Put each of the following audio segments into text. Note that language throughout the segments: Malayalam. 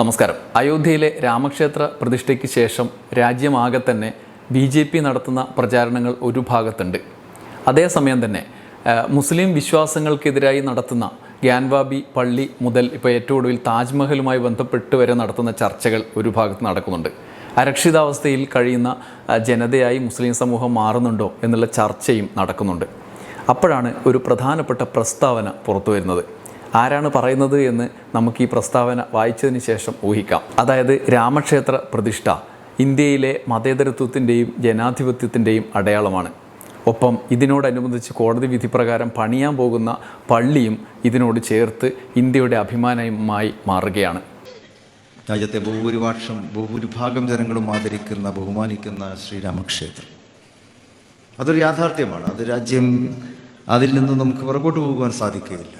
നമസ്കാരം. അയോധ്യയിലെ രാമക്ഷേത്ര പ്രതിഷ്ഠയ്ക്ക് ശേഷം രാജ്യമാകെ തന്നെ ബി ജെ പി നടത്തുന്ന പ്രചാരണങ്ങൾ ഒരു ഭാഗത്തുണ്ട്. അതേസമയം തന്നെ മുസ്ലിം വിശ്വാസങ്ങൾക്കെതിരായി നടത്തുന്ന ഗ്യാൻവാബി പള്ളി മുതൽ ഇപ്പോൾ ഏറ്റവും ഒടുവിൽ താജ്മഹലുമായി ബന്ധപ്പെട്ട് വരെ നടത്തുന്ന ചർച്ചകൾ ഒരു ഭാഗത്ത് നടക്കുന്നുണ്ട്. അരക്ഷിതാവസ്ഥയിൽ കഴിയുന്ന ജനതയായി മുസ്ലിം സമൂഹം മാറുന്നുണ്ടോ എന്നുള്ള ചർച്ചയും നടക്കുന്നുണ്ട്. അപ്പോഴാണ് ഒരു പ്രധാനപ്പെട്ട പ്രസ്താവന പുറത്തു വരുന്നത്. ആരാണ് പറയുന്നത് എന്ന് നമുക്ക് ഈ പ്രസ്താവന വായിച്ചതിന് ശേഷം ഊഹിക്കാം. അതായത് രാമക്ഷേത്ര പ്രതിഷ്ഠ ഇന്ത്യയിലെ മതേതരത്വത്തിന്റെയും ജനാധിപത്യത്തിന്റെയും അടയാളമാണ്. ഒപ്പം ഇതിനോടനുബന്ധിച്ച് കോടതി വിധി പ്രകാരം പണിയാൻ പോകുന്ന പള്ളിയും ഇതിനോട് ചേർത്ത് ഇന്ത്യയുടെ അഭിമാനമായി മാറുകയാണ്. രാജ്യത്തെ ബഹുഭൂരിപക്ഷം ബഹുഭൂരിഭാഗം ജനങ്ങളും ആദരിക്കുന്ന ബഹുമാനിക്കുന്ന ശ്രീരാമക്ഷേത്രം. അതൊരു യാഥാർത്ഥ്യമാണ്. അത് രാജ്യം അതിൽ നിന്ന് നമുക്ക് പുറകോട്ട് പോകുവാൻ സാധിക്കുകയില്ല.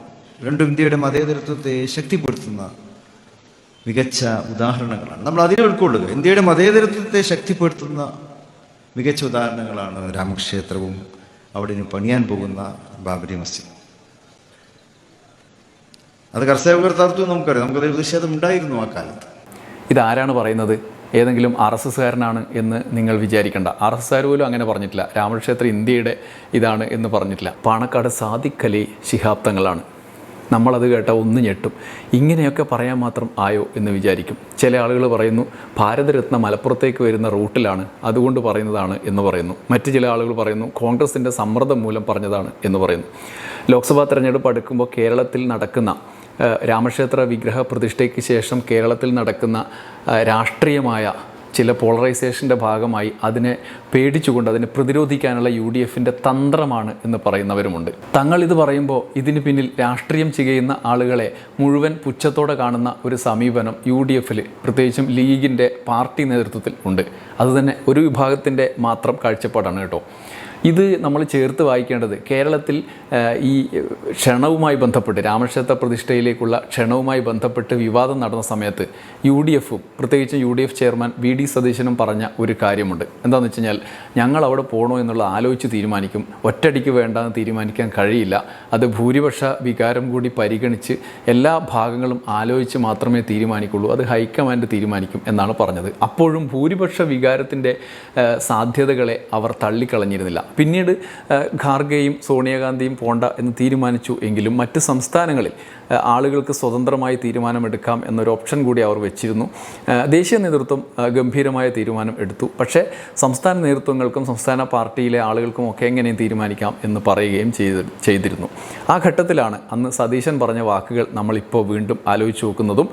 രണ്ടും ഇന്ത്യയുടെ മതേതരത്വത്തെ ശക്തിപ്പെടുത്തുന്ന മികച്ച ഉദാഹരണങ്ങളാണ്. നമ്മൾ അതിനെ ഉൾക്കൊള്ളുക. ഇന്ത്യയുടെ മതേതരത്വത്തെ ശക്തിപ്പെടുത്തുന്ന മികച്ച ഉദാഹരണങ്ങളാണ് രാമക്ഷേത്രവും അവിടെ ഇനി പണിയാൻ പോകുന്ന ബാബരി മസ്ജിദ്. അത് കർഷകർത്താർത്ഥം നമുക്കറിയാം. നമുക്കത് പ്രതിഷേധം ഉണ്ടായിരുന്നു ആ കാലത്ത്. ഇതാരാണ് പറയുന്നത്? ഏതെങ്കിലും ആർ എസ് എസ്സുകാരനാണ് എന്ന് നിങ്ങൾ വിചാരിക്കേണ്ട. ആർ എസ് എസ്സുകാർ പോലും അങ്ങനെ പറഞ്ഞിട്ടില്ല. രാമക്ഷേത്രം ഇന്ത്യയുടെ ഇതാണ് എന്ന് പറഞ്ഞിട്ടില്ല. പാണക്കാട് സാദിഖലി ശിഹാബ് തങ്ങളാണ് നമ്മളത് കേട്ട ഒന്ന് ഞെട്ടും. ഇങ്ങനെയൊക്കെ പറയാൻ മാത്രം ആയോ എന്ന് വിചാരിക്കും. ചില ആളുകൾ പറയുന്നു ഭാരതരത്ന മലപ്പുറത്തേക്ക് വരുന്ന റൂട്ടിലാണ് അതുകൊണ്ട് പറയുന്നതാണ് എന്ന് പറയുന്നു. മറ്റു ചില ആളുകൾ പറയുന്നു കോൺഗ്രസിന്റെ സമ്മർദ്ദം മൂലം പറഞ്ഞതാണ് എന്ന് പറയുന്നു. ലോക്സഭാ തെരഞ്ഞെടുപ്പ് അടുക്കുമ്പോൾ കേരളത്തിൽ നടക്കുന്ന രാമക്ഷേത്ര വിഗ്രഹ പ്രതിഷ്ഠയ്ക്ക് ശേഷം കേരളത്തിൽ നടക്കുന്ന രാഷ്ട്രീയമായ ചില പോളറൈസേഷന്റെ ഭാഗമായി അതിനെ പേടിച്ചുകൊണ്ട് അതിനെ പ്രതിരോധിക്കാനുള്ള യു ഡി എഫിന്റെ തന്ത്രമാണ് എന്ന് പറയുന്നവരുമുണ്ട്. തങ്ങൾ ഇത് പറയുമ്പോൾ ഇതിന് പിന്നിൽ രാഷ്ട്രീയം ചെയ്യുന്ന ആളുകളെ മുഴുവൻ പുച്ഛത്തോടെ കാണുന്ന ഒരു സമീപനം യു ഡി എഫിൽ പ്രത്യേകിച്ചും ലീഗിന്റെ പാർട്ടി നേതൃത്വത്തിൽ ഉണ്ട്. അതുതന്നെ ഒരു വിഭാഗത്തിന്റെ മാത്രം കാഴ്ചപ്പാടാണ് കേട്ടോ. ഇത് നമ്മൾ ചേർത്ത് വായിക്കേണ്ടത് കേരളത്തിൽ ഈ ക്ഷണവുമായി ബന്ധപ്പെട്ട് രാമക്ഷേത്ര പ്രതിഷ്ഠയിലേക്കുള്ള ക്ഷണവുമായി ബന്ധപ്പെട്ട് വിവാദം നടന്ന സമയത്ത് യു ഡി എഫും പ്രത്യേകിച്ച് U D F chairman V D സതീശനും പറഞ്ഞ ഒരു കാര്യമുണ്ട്. എന്താണെന്ന് വെച്ച് കഴിഞ്ഞാൽ ഞങ്ങൾ അവിടെ പോകണോ എന്നുള്ള ആലോചിച്ച് തീരുമാനിക്കും. ഒറ്റയടിക്ക് വേണ്ടെന്ന് തീരുമാനിക്കാൻ കഴിയില്ല. അത് ഭൂരിപക്ഷ വികാരം കൂടി പരിഗണിച്ച് എല്ലാ ഭാഗങ്ങളും ആലോചിച്ച് മാത്രമേ തീരുമാനിക്കുള്ളൂ. അത് ഹൈക്കമാൻഡ് തീരുമാനിക്കും എന്നാണ് പറഞ്ഞത്. അപ്പോഴും ഭൂരിപക്ഷ വികാരത്തിന്റെ സാധ്യതകളെ അവർ തള്ളിക്കളഞ്ഞിരുന്നില്ല. പിന്നീട് ഖാർഗെയും സോണിയാഗാന്ധിയും പോണ്ട എന്ന് തീരുമാനിച്ചു എങ്കിലും മറ്റ് സംസ്ഥാനങ്ങളിൽ ആളുകൾക്ക് സ്വതന്ത്രമായി തീരുമാനമെടുക്കാം എന്നൊരു ഓപ്ഷൻ കൂടി അവർ വെച്ചിരുന്നു. ദേശീയ നേതൃത്വം ഗംഭീരമായ തീരുമാനം എടുത്തു. പക്ഷേ സംസ്ഥാന നേതൃത്വങ്ങൾക്കും സംസ്ഥാന പാർട്ടിയിലെ ആളുകൾക്കും ഒക്കെ എങ്ങനെയും തീരുമാനിക്കാം എന്ന് പറയുകയും ചെയ്ത് ചെയ്തിരുന്നു. ആ ഘട്ടത്തിലാണ് അന്ന് സതീശൻ പറഞ്ഞ വാക്കുകൾ നമ്മളിപ്പോൾ വീണ്ടും ആലോചിച്ച് നോക്കുന്നതും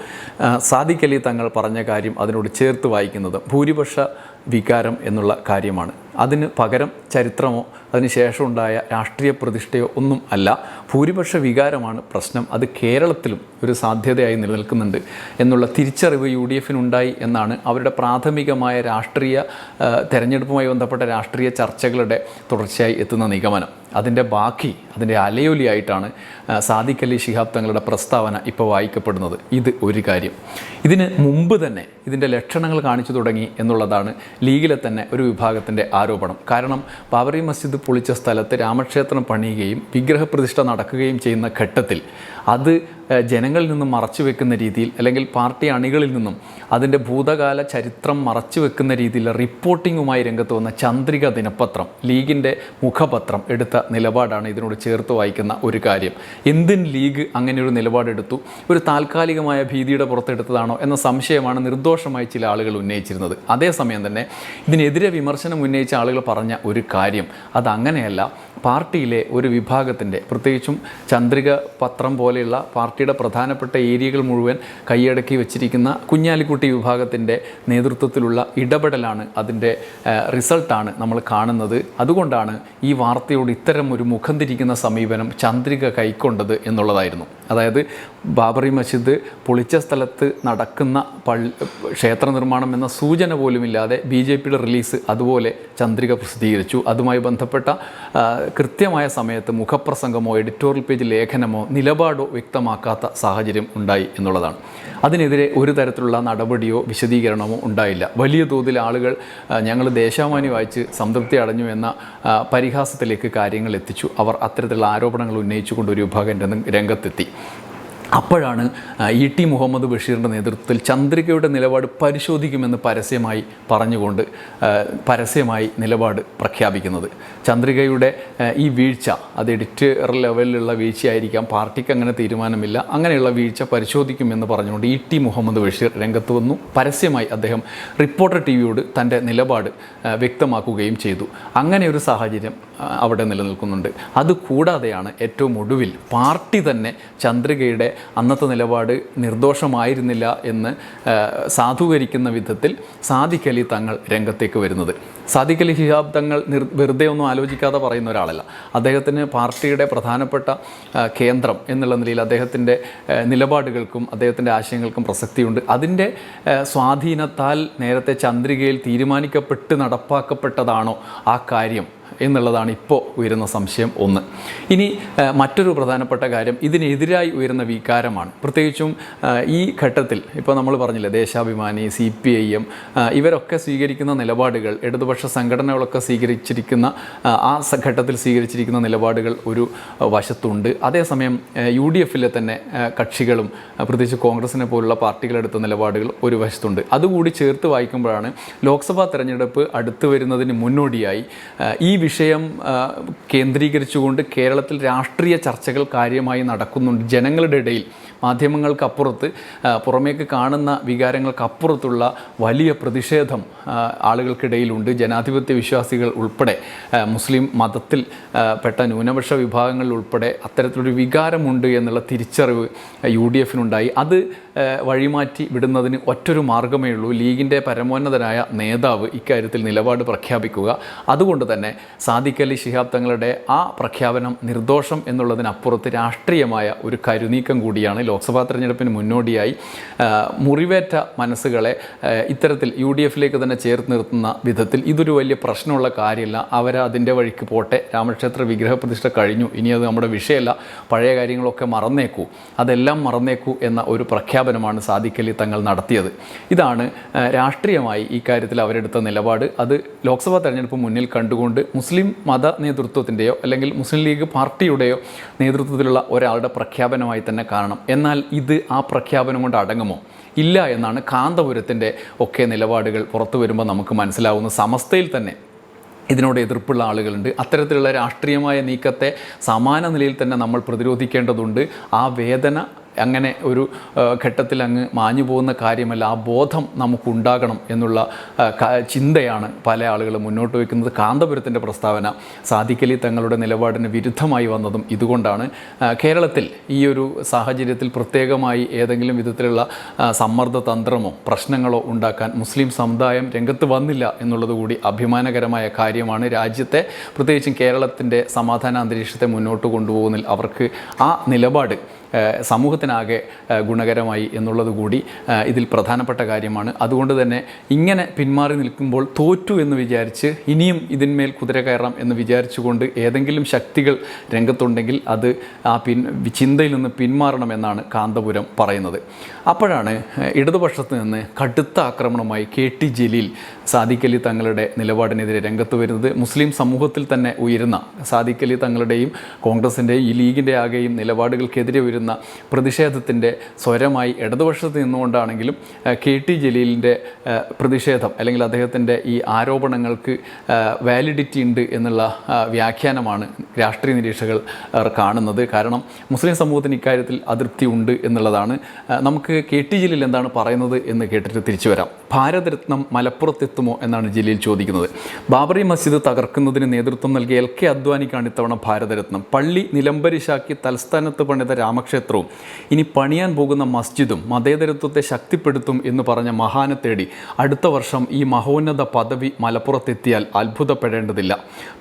സാദിഖലി തങ്ങൾ പറഞ്ഞ കാര്യം അതിനോട് ചേർത്ത് വായിക്കുന്നതും ഭൂരിപക്ഷ വികാരം എന്നുള്ള കാര്യമാണ്. അതിന് പകരം ചരിത്രമോ അതിനുശേഷം ഉണ്ടായ രാഷ്ട്രീയ പ്രതിഷ്ഠയോ ഒന്നും അല്ല. ഭൂരിപക്ഷ വികാരമാണ് പ്രശ്നം. അത് കേരളത്തിലും ഒരു സാധ്യതയായി നിലനിൽക്കുന്നുണ്ട് എന്നുള്ള തിരിച്ചറിവ് യു ഡി എഫിനുണ്ടായി എന്നാണ് അവരുടെ പ്രാഥമികമായ രാഷ്ട്രീയ ആ, തെരഞ്ഞെടുപ്പുമായി ബന്ധപ്പെട്ട രാഷ്ട്രീയ ചർച്ചകളുടെ തുടർച്ചയായി എത്തുന്ന നിഗമനം. അതിന്റെ ബാക്കി അതിന്റെ അലയൊലിയായിട്ടാണ് ആ, സാദിഖ് അലി ശിഹാബ് തങ്ങളുടെ പ്രസ്താവന ഇപ്പോൾ വായിക്കപ്പെടുന്നത്. ഇത് ഒരു കാര്യം. ഇതിന് മുമ്പ് തന്നെ ഇതിന്റെ ലക്ഷണങ്ങൾ കാണിച്ചു തുടങ്ങി എന്നുള്ളതാണ് ലീഗിലെ തന്നെ ഒരു വിഭാഗത്തിന്റെ ആരോപണം കാരണം ബാബറി മസ്ജിദ് പൊളിച്ച സ്ഥലത്ത് രാമക്ഷേത്രം പണിയുകയും വിഗ്രഹപ്രതിഷ്ഠ നടക്കുകയും ചെയ്യുന്ന ഘട്ടത്തിൽ അത് ജനങ്ങളിൽ നിന്നും മറച്ചു വെക്കുന്ന രീതിയിൽ അല്ലെങ്കിൽ പാർട്ടി അണികളിൽ നിന്നും അതിന്റെ ഭൂതകാല ചരിത്രം മറച്ചു വെക്കുന്ന രീതിയിൽ റിപ്പോർട്ടിങ്ങുമായി രംഗത്ത് വന്ന ചന്ദ്രിക ദിനപത്രം ലീഗിന്റെ മുഖപത്രം എടുത്ത നിലപാടാണ് ഇതിനോട് ചേർത്ത് വായിക്കുന്ന ഒരു കാര്യം. എന്തിന് ലീഗ് അങ്ങനെ ഒരു നിലപാടെടുത്തു? ഒരു താൽക്കാലികമായ ഭീതിയുടെ പുറത്തെടുത്തതാണോ എന്ന സംശയമാണ് നിർദോഷമായി ചില ആളുകൾ ഉന്നയിച്ചിരുന്നത്. അതേസമയം തന്നെ ഇതിനെതിരെ വിമർശനം ഉന്നയിച്ച ആളുകൾ പറഞ്ഞ ഒരു കാര്യം അതങ്ങനെയല്ല. പാർട്ടിയിലെ ഒരു വിഭാഗത്തിന്റെ പ്രത്യേകിച്ചും ചന്ദ്രിക പത്രം പോലെയുള്ള പാർട്ടിയുടെ പ്രധാനപ്പെട്ട ഏരിയകൾ മുഴുവൻ കൈയടക്കി വെച്ചിരിക്കുന്ന കുഞ്ഞാലിക്കുട്ടി വിഭാഗത്തിന്റെ നേതൃത്വത്തിലുള്ള ഇടപെടലാണ് അതിന്റെ റിസൾട്ടാണ് നമ്മൾ കാണുന്നത്. അതുകൊണ്ടാണ് ഈ വാർത്തയോട് ഇത്തരം ഒരു മുഖം തിരിക്കുന്ന സമീപനം ചന്ദ്രിക കൈക്കൊണ്ടത് എന്നുള്ളതായിരുന്നു. അതായത് ബാബറി മസ്ജിദ് പൊളിച്ച സ്ഥലത്ത് നടക്കുന്ന പള്ളി ക്ഷേത്ര നിർമ്മാണം എന്ന സൂചന പോലുമില്ലാതെ ബി ജെ പിയുടെ റിലീസ് അതുപോലെ ചന്ദ്രിക പ്രസിദ്ധീകരിച്ചു. അതുമായി ബന്ധപ്പെട്ട കൃത്യമായ സമയത്ത് മുഖപ്രസംഗമോ എഡിറ്റോറിയൽ പേജ് ലേഖനമോ നിലപാടോ വ്യക്തമാക്കാത്ത സാഹചര്യം ഉണ്ടായി എന്നുള്ളതാണ്. അതിനെതിരെ ഒരു തരത്തിലുള്ള നടപടിയോ വിശദീകരണമോ ഉണ്ടായില്ല. വലിയ തോതിൽ ആളുകൾ ഞങ്ങൾ ദേശാമാനി വായിച്ച് സംതൃപ്തി അടഞ്ഞു എന്ന പരിഹാസത്തിലേക്ക് കാര്യങ്ങൾ എത്തിച്ചു. അവർ അത്തരത്തിലുള്ള ആരോപണങ്ങൾ ഉന്നയിച്ചുകൊണ്ട് ഒരു വിഭാഗം രംഗത്തെത്തി. അപ്പോഴാണ് ഇ ടി മുഹമ്മദ് ബഷീറിന്റെ നേതൃത്വത്തിൽ ചന്ദ്രികയുടെ നിലപാട് പരിശോധിക്കുമെന്ന് പരസ്യമായി പറഞ്ഞുകൊണ്ട് പരസ്യമായി നിലപാട് പ്രഖ്യാപിക്കുന്നത്. ചന്ദ്രികയുടെ ഈ വീഴ്ച അത് എഡിറ്റർ ലെവലിലുള്ള വീഴ്ചയായിരിക്കാം പാർട്ടിക്ക് അങ്ങനെ തീരുമാനമില്ല അങ്ങനെയുള്ള വീഴ്ച പരിശോധിക്കുമെന്ന് പറഞ്ഞുകൊണ്ട് ഇ ടി മുഹമ്മദ് ബഷീർ രംഗത്ത് വന്നു. പരസ്യമായി അദ്ദേഹം റിപ്പോർട്ടർ ടി വിയോട് തന്റെ നിലപാട് വ്യക്തമാക്കുകയും ചെയ്തു. അങ്ങനെ ഒരു സാഹചര്യം അവിടെ നിലനിൽക്കുന്നുണ്ട്. അതുകൂടാതെയാണ് ഏറ്റവും ഒടുവിൽ പാർട്ടി തന്നെ ചന്ദ്രികയുടെ അന്നത്തെ നിലപാട് നിർദോഷമായിരുന്നില്ല എന്ന് സാധൂകരിക്കുന്ന വിധത്തിൽ സാദിഖ് അലി തങ്ങൾ രംഗത്തേക്ക് വരുന്നത്. സാദിഖ് അലി ഷിഹാബ് തങ്ങൾ നിർ വെറുതെ ഒന്നും ആലോചിക്കാതെ പറയുന്ന ഒരാളല്ല. അദ്ദേഹത്തിന് പാർട്ടിയുടെ പ്രധാനപ്പെട്ട കേന്ദ്രം എന്നുള്ള നിലയിൽ അദ്ദേഹത്തിന്റെ നിലപാടുകൾക്കും അദ്ദേഹത്തിന്റെ ആശയങ്ങൾക്കും പ്രസക്തിയുണ്ട്. അതിന്റെ സ്വാധീനത്താൽ നേരത്തെ ചന്ദ്രികയിൽ തീരുമാനിക്കപ്പെട്ട് നടപ്പാക്കപ്പെട്ടതാണോ ആ കാര്യം എന്നുള്ളതാണ് ഇപ്പോൾ ഉയരുന്ന സംശയം ഒന്ന്. ഇനി മറ്റൊരു പ്രധാനപ്പെട്ട കാര്യം ഇതിനെതിരായി ഉയരുന്ന വികാരമാണ്. പ്രത്യേകിച്ചും ഈ ഘട്ടത്തിൽ ഇപ്പോൾ നമ്മൾ പറഞ്ഞില്ലേ Deshabhimani C P I M ഇവരൊക്കെ സ്വീകരിക്കുന്ന നിലപാടുകൾ ഇടതുപക്ഷ സംഘടനകളൊക്കെ സ്വീകരിച്ചിരിക്കുന്ന ആ, ഘട്ടത്തിൽ സ്വീകരിച്ചിരിക്കുന്ന നിലപാടുകൾ ഒരു വശത്തുണ്ട്. അതേസമയം യു ഡി എഫിലെ തന്നെ കക്ഷികളും പ്രത്യേകിച്ച് കോൺഗ്രസിനെ പോലുള്ള പാർട്ടികളെടുത്ത നിലപാടുകൾ ഒരു വശത്തുണ്ട്. അതുകൂടി ചേർത്ത് വായിക്കുമ്പോഴാണ് ലോക്സഭാ തെരഞ്ഞെടുപ്പ് അടുത്തു വരുന്നതിന് മുന്നോടിയായി ഈ വിഷയം കേന്ദ്രീകരിച്ചുകൊണ്ട് കേരളത്തിൽ രാഷ്ട്രീയ ചർച്ചകൾ കാര്യമായി നടക്കുന്നുണ്ട്. ജനങ്ങളുടെ ഇടയിൽ മാധ്യമങ്ങൾക്കപ്പുറത്ത് പുറമേക്ക് കാണുന്ന വികാരങ്ങൾക്കപ്പുറത്തുള്ള വലിയ പ്രതിഷേധം ആളുകൾക്കിടയിലുണ്ട്. ജനാധിപത്യ വിശ്വാസികൾ ഉൾപ്പെടെ മുസ്ലിം മതത്തിൽ പെട്ട ന്യൂനപക്ഷ വിഭാഗങ്ങളിൽ ഉൾപ്പെടെ അത്തരത്തിലൊരു വികാരമുണ്ട് എന്നുള്ള തിരിച്ചറിവ് യു ഡി എഫിനുണ്ടായി. അത് വഴിമാറ്റി വിടുന്നതിന് ഒറ്റൊരു മാർഗമേ ഉള്ളൂ. ലീഗിന്റെ പരമോന്നതനായ നേതാവ് ഇക്കാര്യത്തിൽ നിലപാട് പ്രഖ്യാപിക്കുക. അതുകൊണ്ട് തന്നെ സാദിഖ് അലി ശിഹാബ് തങ്ങളുടെ ആ പ്രഖ്യാപനം നിർദോഷം എന്നുള്ളതിനപ്പുറത്ത് രാഷ്ട്രീയമായ ഒരു കരുനീക്കം കൂടിയാണ് ലോക്സഭാ തെരഞ്ഞെടുപ്പിന് മുന്നോടിയായി. മുറിവേറ്റ മനസ്സുകളെ ഇത്തരത്തിൽ യു ഡി എഫിലേക്ക് തന്നെ ചേർത്ത് നിർത്തുന്ന വിധത്തിൽ ഇതൊരു വലിയ പ്രശ്നമുള്ള കാര്യമല്ല. അവരതിന്റെ വഴിക്ക് പോട്ടെ. രാമക്ഷേത്ര വിഗ്രഹ പ്രതിഷ്ഠ കഴിഞ്ഞു. ഇനി അത് നമ്മുടെ വിഷയമല്ല. പഴയ കാര്യങ്ങളൊക്കെ മറന്നേക്കൂ. അതെല്ലാം മറന്നേക്കൂ എന്ന ഒരു പ്രഖ്യാപനമാണ് സാദിഖലി തങ്ങൾ നടത്തിയത്. ഇതാണ് രാഷ്ട്രീയമായി ഈ കാര്യത്തിൽ അവരെടുത്ത നിലപാട്. അത് ലോക്സഭാ തെരഞ്ഞെടുപ്പ് മുന്നിൽ കണ്ടുകൊണ്ട് മുസ്ലിം മത നേതൃത്വത്തിന്റെയോ അല്ലെങ്കിൽ മുസ്ലിം ലീഗ് പാർട്ടിയുടെയോ നേതൃത്വത്തിലുള്ള ഒരാളുടെ പ്രഖ്യാപനമായി തന്നെ കാണണം. എന്നാൽ ഇത് ആ പ്രഖ്യാപനം കൊണ്ട് അടങ്ങുമോ? ഇല്ല എന്നാണ് കാന്തപുരത്തിന്റെ ഒക്കെ നിലപാടുകൾ പുറത്തു വരുമ്പോൾ നമുക്ക് മനസ്സിലാവുന്ന സമസ്തയിൽ തന്നെ ഇതിനോട് എതിർപ്പുള്ള ആളുകളുണ്ട്. അത്തരത്തിലുള്ള രാഷ്ട്രീയമായ നീക്കത്തെ സമാന നിലയിൽ തന്നെ നമ്മൾ പ്രതിരോധിക്കേണ്ടതുണ്ട്. ആ വേദന അങ്ങനെ ഒരു ഘട്ടത്തിൽ അങ്ങ് മാഞ്ഞു പോകുന്ന കാര്യമല്ല. ആ ബോധം നമുക്കുണ്ടാകണം എന്നുള്ള ചിന്തയാണ് പല ആളുകളും മുന്നോട്ട് വയ്ക്കുന്നത്. കാന്തപുരത്തിന്റെ പ്രസ്താവന സാധിക്കലി തങ്ങളുടെ നിലപാടിന് വിരുദ്ധമായി വന്നതും ഇതുകൊണ്ടാണ്. കേരളത്തിൽ ഈ ഒരു സാഹചര്യത്തിൽ പ്രത്യേകമായി ഏതെങ്കിലും വിധത്തിലുള്ള സമ്മർദ്ദ തന്ത്രമോ പ്രശ്നങ്ങളോ ഉണ്ടാക്കാൻ മുസ്ലിം സമുദായം രംഗത്ത് വന്നില്ല എന്നുള്ളത് കൂടി അഭിമാനകരമായ കാര്യമാണ്. രാജ്യത്തെ പ്രത്യേകിച്ചും കേരളത്തിന്റെ സമാധാന അന്തരീക്ഷത്തെ മുന്നോട്ട് കൊണ്ടുപോകുന്നതിൽ അവർക്ക് ആ നിലപാട് സമൂഹത്തിനാകെ ഗുണകരമായി എന്നുള്ളത് കൂടി ഇതിൽ പ്രധാനപ്പെട്ട കാര്യമാണ്. അതുകൊണ്ട് തന്നെ ഇങ്ങനെ പിന്മാറി നിൽക്കുമ്പോൾ തോറ്റു എന്ന് വിചാരിച്ച് ഇനിയും ഇതിന്മേൽ കുതിര കയറാം എന്ന് വിചാരിച്ചുകൊണ്ട് ഏതെങ്കിലും ശക്തികൾ രംഗത്തുണ്ടെങ്കിൽ അത് ആ പിൻ ചിന്തയിൽ നിന്ന് പിന്മാറണമെന്നാണ് കാന്തപുരം പറയുന്നത്. അപ്പോഴാണ് ഇടതുപക്ഷത്ത് നിന്ന് കടുത്ത ആക്രമണമായി കെ ടി ജലീൽ സാദിഖ് അലി തങ്ങളുടെ നിലപാടിനെതിരെ രംഗത്ത് വരുന്നത് മുസ്ലിം സമൂഹത്തിൽ തന്നെ ഉയരുന്ന സാദിഖ് അലി തങ്ങളുടെയും കോൺഗ്രസിന്റെയും ഈ ലീഗിന്റെ ആകെയും നിലപാടുകൾക്കെതിരെ വരുന്ന പ്രതിഷേധത്തിന്റെ സ്വരമായി ഇടതുപക്ഷത്ത് നിന്നുകൊണ്ടാണെങ്കിലും കെ ടി ജലീലിന്റെ പ്രതിഷേധം അല്ലെങ്കിൽ അദ്ദേഹത്തിന്റെ ഈ ആരോപണങ്ങൾക്ക് വാലിഡിറ്റി ഉണ്ട് എന്നുള്ള വ്യാഖ്യാനമാണ് രാഷ്ട്രീയ നിരീക്ഷകർ കാണുന്നത്. കാരണം മുസ്ലിം സമൂഹത്തിന് ഇക്കാര്യത്തിൽ അതൃപ്തി ഉണ്ട് എന്നുള്ളതാണ്. നമുക്ക് കെ ടി ജലീൽ എന്താണ് പറയുന്നത് എന്ന് കേട്ടിട്ട് തിരിച്ചു വരാം. ഭാരതരത്നം മലപ്പുറത്തെത്തുമോ എന്നാണ് ജലീൽ ചോദിക്കുന്നത്. ബാബറി മസ്ജിദ് തകർക്കുന്നതിന് നേതൃത്വം നൽകിയ എൽ കെ അദ്വാനിക്കാണ് ഇത്തവണ ഭാരതരത്നം. പള്ളി നിലംബരിശാക്കി തലസ്ഥാനത്ത് പണിത രാമക്ഷേത്രവും ഇനി പണിയാൻ പോകുന്ന മസ്ജിദും മതേതരത്വത്തെ ശക്തിപ്പെടുത്തും എന്ന് പറഞ്ഞ മഹാനെ തേടി അടുത്ത വർഷം ഈ മഹോന്നത പദവി മലപ്പുറത്തെത്തിയാൽ അത്ഭുതപ്പെടേണ്ടതില്ല.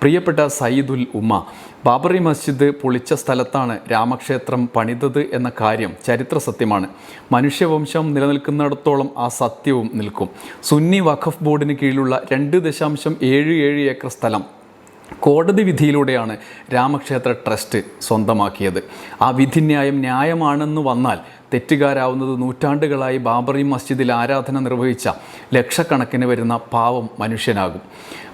പ്രിയപ്പെട്ട സയ്യിദുൽ ഉമ്മ ബാബറി മസ്ജിദ് പൊളിച്ച സ്ഥലത്താണ് രാമക്ഷേത്രം പണിതത് എന്ന കാര്യം ചരിത്ര സത്യമാണ്. മനുഷ്യവംശം നിലനിൽക്കുന്നിടത്തോളം ആ സത്യവും നിൽക്കും സുന്നി വഖഫ് ബോർഡിന് കീഴിലുള്ള രണ്ട് ദശാംശം ഏഴ് ഏഴ് ഏക്കർ സ്ഥലം കോടതി വിധിയിലൂടെയാണ് രാമക്ഷേത്ര ട്രസ്റ്റ് സ്വന്തമാക്കിയത്. ആ വിധിന്യായം ന്യായമാണെന്ന് വന്നാൽ തെറ്റുകാരാവുന്നത് നൂറ്റാണ്ടുകളായി ബാബറി മസ്ജിദിൽ ആരാധന നിർവഹിച്ച ലക്ഷക്കണക്കിന് വരുന്ന പാവം മനുഷ്യനാകും.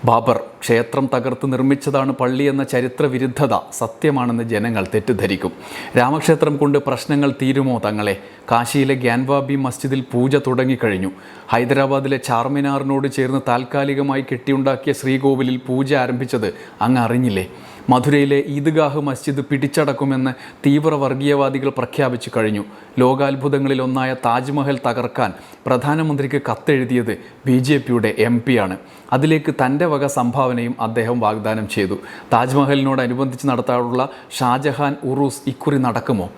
ബാബർ ക്ഷേത്രം തകർത്ത് നിർമ്മിച്ചതാണ് പള്ളി എന്ന ചരിത്ര വിരുദ്ധത സത്യമാണെന്ന് ജനങ്ങൾ തെറ്റിദ്ധരിക്കും. രാമക്ഷേത്രം കൊണ്ട് പ്രശ്നങ്ങൾ തീരുമോ തങ്ങളെ? കാശിയിലെ ഗ്യാൻവാബി മസ്ജിദിൽ പൂജ തുടങ്ങിക്കഴിഞ്ഞു. ഹൈദരാബാദിലെ ചാർമിനാറിനോട് ചേർന്ന് താൽക്കാലികമായി കെട്ടിയുണ്ടാക്കിയ ശ്രീകോവിലിൽ പൂജ ആരംഭിച്ചത് അങ്ങ് അറിഞ്ഞില്ലേ? മധുരയിലെ ഈദ്ഗാഹ് മസ്ജിദ് പിടിച്ചടക്കുമെന്ന് തീവ്ര വർഗീയവാദികൾ പ്രഖ്യാപിച്ചു കഴിഞ്ഞു. ലോകാത്ഭുതങ്ങളിലൊന്നായ താജ്മഹൽ തകർക്കാൻ പ്രധാനമന്ത്രിക്ക് കത്തെഴുതിയത് ബി ജെ പിയുടെ എം പിയാണ് അതിലേക്ക് തന്റെ വക സംഭാവനയും അദ്ദേഹം വാഗ്ദാനം ചെയ്തു. താജ്മഹലിനോടനുബന്ധിച്ച് നടത്താറുള്ള ഷാജഹാൻ ഉറൂസ് ഇക്കുറി നടക്കുമോ?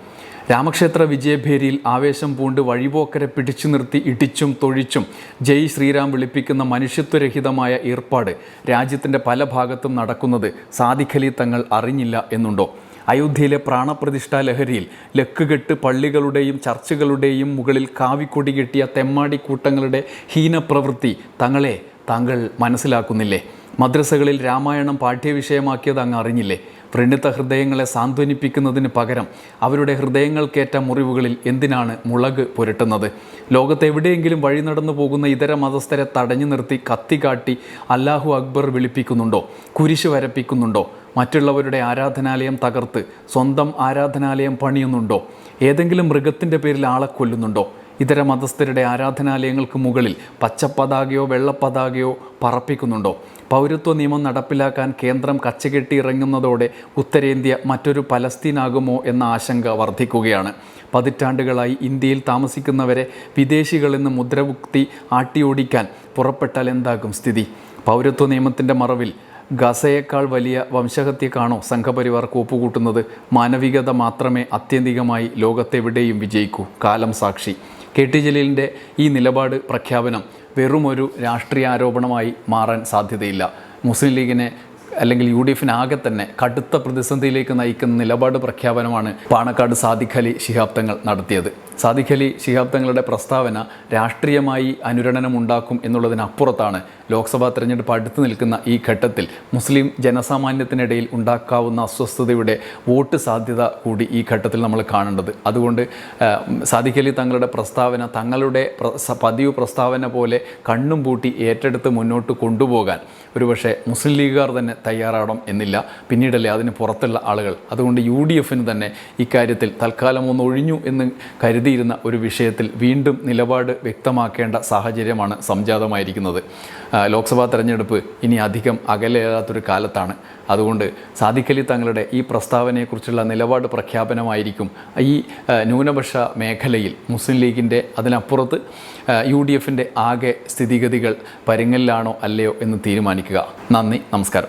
രാമക്ഷേത്ര വിജയഭേരിയിൽ ആവേശം പൂണ്ട് വഴിപോക്കരെ പിടിച്ചു നിർത്തി ഇടിച്ചും തൊഴിച്ചും ജയ് ശ്രീരാം വിളിപ്പിക്കുന്ന മനുഷ്യത്വരഹിതമായ ഏർപ്പാട് രാജ്യത്തിന്റെ പല ഭാഗത്തും നടക്കുന്നത് സാദിഖലി തങ്ങൾ അറിഞ്ഞില്ല എന്നുണ്ടോ? അയോധ്യയിലെ പ്രാണപ്രതിഷ്ഠാ ലഹരിയിൽ ലക്കുകെട്ട് പള്ളികളുടെയും ചർച്ചുകളുടെയും മുകളിൽ കാവിക്കൊടി കെട്ടിയ തെമ്മാടി കൂട്ടങ്ങളുടെ ഹീനപ്രവൃത്തി തങ്ങളെ താങ്കൾ മനസ്സിലാക്കുന്നില്ലേ? മദ്രസകളിൽ രാമായണം പാഠ്യവിഷയമാക്കിയത് അങ്ങ് അറിഞ്ഞില്ലേ? വ്രണിത ഹൃദയങ്ങളെ സാന്ത്വനിപ്പിക്കുന്നതിന് പകരം അവരുടെ ഹൃദയങ്ങൾക്കേറ്റ മുറിവുകളിൽ എന്തിനാണ് മുളക് പുരട്ടുന്നത്? ലോകത്തെവിടെയെങ്കിലും വഴി നടന്നു പോകുന്ന ഇതര മതസ്ഥരെ തടഞ്ഞു നിർത്തി കത്തി കാട്ടി അല്ലാഹു അക്ബർ വിളിപ്പിക്കുന്നുണ്ടോ? കുരിശ് വരപ്പിക്കുന്നുണ്ടോ? മറ്റുള്ളവരുടെ ആരാധനാലയം തകർത്ത് സ്വന്തം ആരാധനാലയം പണിയുന്നുണ്ടോ? ഏതെങ്കിലും മൃഗത്തിന്റെ പേരിൽ ആളെ കൊല്ലുന്നുണ്ടോ? ഇതര മതസ്ഥരുടെ ആരാധനാലയങ്ങൾക്ക് മുകളിൽ പച്ചപ്പതാകയോ വെള്ളപ്പതാകയോ പറപ്പിക്കുന്നുണ്ടോ? പൗരത്വ നിയമം നടപ്പിലാക്കാൻ കേന്ദ്രം കച്ചകെട്ടി ഇറങ്ങുന്നതോടെ ഉത്തരേന്ത്യ മറ്റൊരു പലസ്തീനാകുമോ എന്ന ആശങ്ക വർദ്ധിക്കുകയാണ് പതിറ്റാണ്ടുകളായി ഇന്ത്യയിൽ താമസിക്കുന്നവരെ വിദേശികളെന്ന് മുദ്രകുത്തി ആട്ടിയോടിക്കാൻ പുറപ്പെട്ടാൽ എന്താകും സ്ഥിതി? പൗരത്വ നിയമത്തിന്റെ മറവിൽ ഗസയേക്കാൾ വലിയ വംശഹത്യക്കാണോ സംഘപരിവാർ കൂപ്പുകൂട്ടുന്നത്? മാനവികത മാത്രമേ ആത്യന്തികമായി ലോകത്തെവിടെയും വിജയിക്കൂ? കാലം സാക്ഷി. കെ ടി ജലീലിന്റെ ഈ നിലപാട് പ്രഖ്യാപനം വെറുമൊരു രാഷ്ട്രീയ ആരോപണമായി മാറാൻ സാധ്യതയില്ല. മുസ്ലിം ലീഗിനെ അല്ലെങ്കിൽ യു ഡി എഫിനാകെ തന്നെ കടുത്ത പ്രതിസന്ധിയിലേക്ക് നയിക്കുന്ന നിലപാട് പ്രഖ്യാപനമാണ് പാണക്കാട് സാദിഖലി അലി ശിഹാബ് തങ്ങൾ നടത്തിയത്. സാദിഖ് അലി ശിഹാബ് തങ്ങളുടെ പ്രസ്താവന രാഷ്ട്രീയമായി അനുരണനമുണ്ടാക്കും എന്നുള്ളതിനപ്പുറത്താണ് ലോക്സഭാ തെരഞ്ഞെടുപ്പ് അടുത്തു നിൽക്കുന്ന ഈ ഘട്ടത്തിൽ മുസ്ലിം ജനസാമാന്യത്തിനിടയിൽ ഉണ്ടാക്കാവുന്ന അസ്വസ്ഥതയുടെ വോട്ട് സാധ്യത കൂടി ഈ ഘട്ടത്തിൽ നമ്മൾ കാണേണ്ടത്. അതുകൊണ്ട് സാദിഖ് അലി തങ്ങളുടെ പ്രസ്താവന തങ്ങളുടെ പതിവ് പ്രസ്താവന പോലെ കണ്ണും പൂട്ടി ഏറ്റെടുത്ത് മുന്നോട്ട് കൊണ്ടുപോകാൻ ഒരുപക്ഷെ മുസ്ലിം ലീഗുകാർ തന്നെ തയ്യാറാവണം എന്നില്ല. പിന്നീടല്ലേ അതിന് പുറത്തുള്ള ആളുകൾ. അതുകൊണ്ട് യു ഡി എഫിന് തന്നെ ഇക്കാര്യത്തിൽ തൽക്കാലം ഒന്ന് ഒഴിഞ്ഞു എന്ന് കരുതിയിരുന്ന ഒരു വിഷയത്തിൽ വീണ്ടും നിലപാട് വ്യക്തമാക്കേണ്ട സാഹചര്യമാണ് സംജാതമായിരിക്കുന്നത്. ലോക്സഭാ തെരഞ്ഞെടുപ്പ് ഇനി അധികം അകലേതാത്തൊരു കാലത്താണ്. അതുകൊണ്ട് സാദിഖലി തങ്ങളുടെ ഈ പ്രസ്താവനയെക്കുറിച്ചുള്ള നിലപാട് പ്രഖ്യാപനമായിരിക്കും ഈ ന്യൂനപക്ഷ മേഖലയിൽ മുസ്ലിം ലീഗിന്റെ അതിനപ്പുറത്ത് യു ഡി എഫിന്റെ ആകെ സ്ഥിതിഗതികൾ പരിങ്ങലിലാണോ അല്ലയോ എന്ന് തീരുമാനിക്കുക. നന്ദി നമസ്കാരം.